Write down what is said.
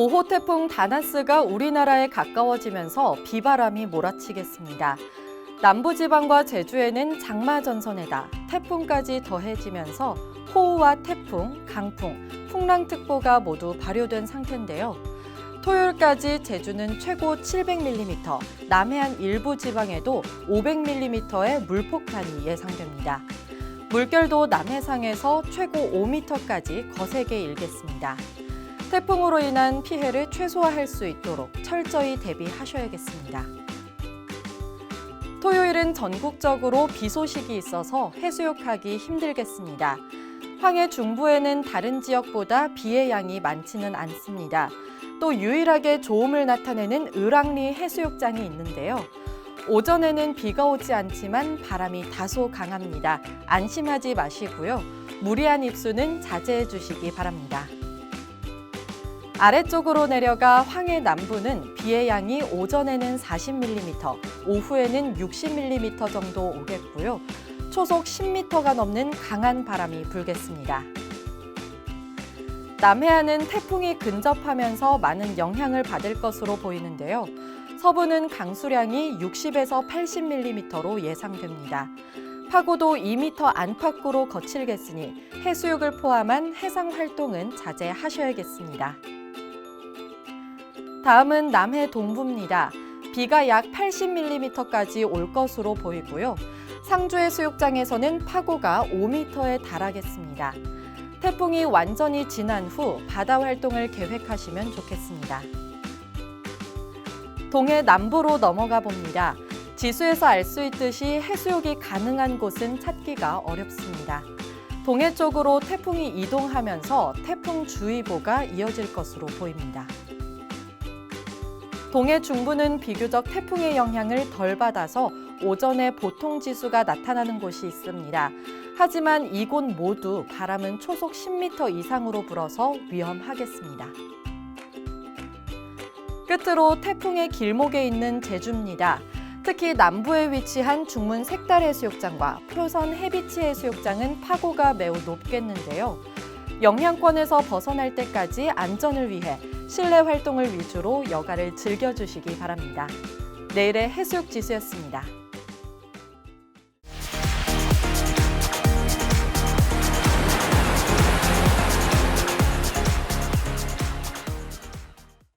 5호 태풍 다나스가 우리나라에 가까워지면서 비바람이 몰아치겠습니다. 남부지방과 제주에는 장마 전선에다 태풍까지 더해지면서 호우와 태풍, 강풍, 풍랑특보가 모두 발효된 상태인데요. 토요일까지 제주는 최고 700mm, 남해안 일부 지방에도 500mm의 물폭탄이 예상됩니다. 물결도 남해상에서 최고 5m까지 거세게 일겠습니다. 태풍으로 인한 피해를 최소화할 수 있도록 철저히 대비하셔야겠습니다. 토요일은 전국적으로 비 소식이 있어서 해수욕하기 힘들겠습니다. 황해 중부에는 다른 지역보다 비의 양이 많지는 않습니다. 또 유일하게 좋음을 나타내는 을왕리 해수욕장이 있는데요. 오전에는 비가 오지 않지만 바람이 다소 강합니다. 안심하지 마시고요. 무리한 입수는 자제해 주시기 바랍니다. 아래쪽으로 내려가 황해 남부는 비의 양이 오전에는 40mm, 오후에는 60mm 정도 오겠고요. 초속 10m가 넘는 강한 바람이 불겠습니다. 남해안은 태풍이 근접하면서 많은 영향을 받을 것으로 보이는데요. 서부는 강수량이 60에서 80mm로 예상됩니다. 파고도 2m 안팎으로 거칠겠으니 해수욕을 포함한 해상 활동은 자제하셔야겠습니다. 다음은 남해 동부입니다. 비가 약 80mm까지 올 것으로 보이고요. 상주 해수욕장에서는 파고가 5m에 달하겠습니다. 태풍이 완전히 지난 후 바다 활동을 계획하시면 좋겠습니다. 동해 남부로 넘어가 봅니다. 지수에서 알 수 있듯이 해수욕이 가능한 곳은 찾기가 어렵습니다. 동해 쪽으로 태풍이 이동하면서 태풍주의보가 이어질 것으로 보입니다. 동해 중부는 비교적 태풍의 영향을 덜 받아서 오전에 보통 지수가 나타나는 곳이 있습니다. 하지만 이곳 모두 바람은 초속 10m 이상으로 불어서 위험하겠습니다. 끝으로 태풍의 길목에 있는 제주입니다. 특히 남부에 위치한 중문 색달 해수욕장과 표선 해비치 해수욕장은 파고가 매우 높겠는데요. 영향권에서 벗어날 때까지 안전을 위해 실내 활동을 위주로 여가를 즐겨주시기 바랍니다. 내일의 해수욕 지수였습니다.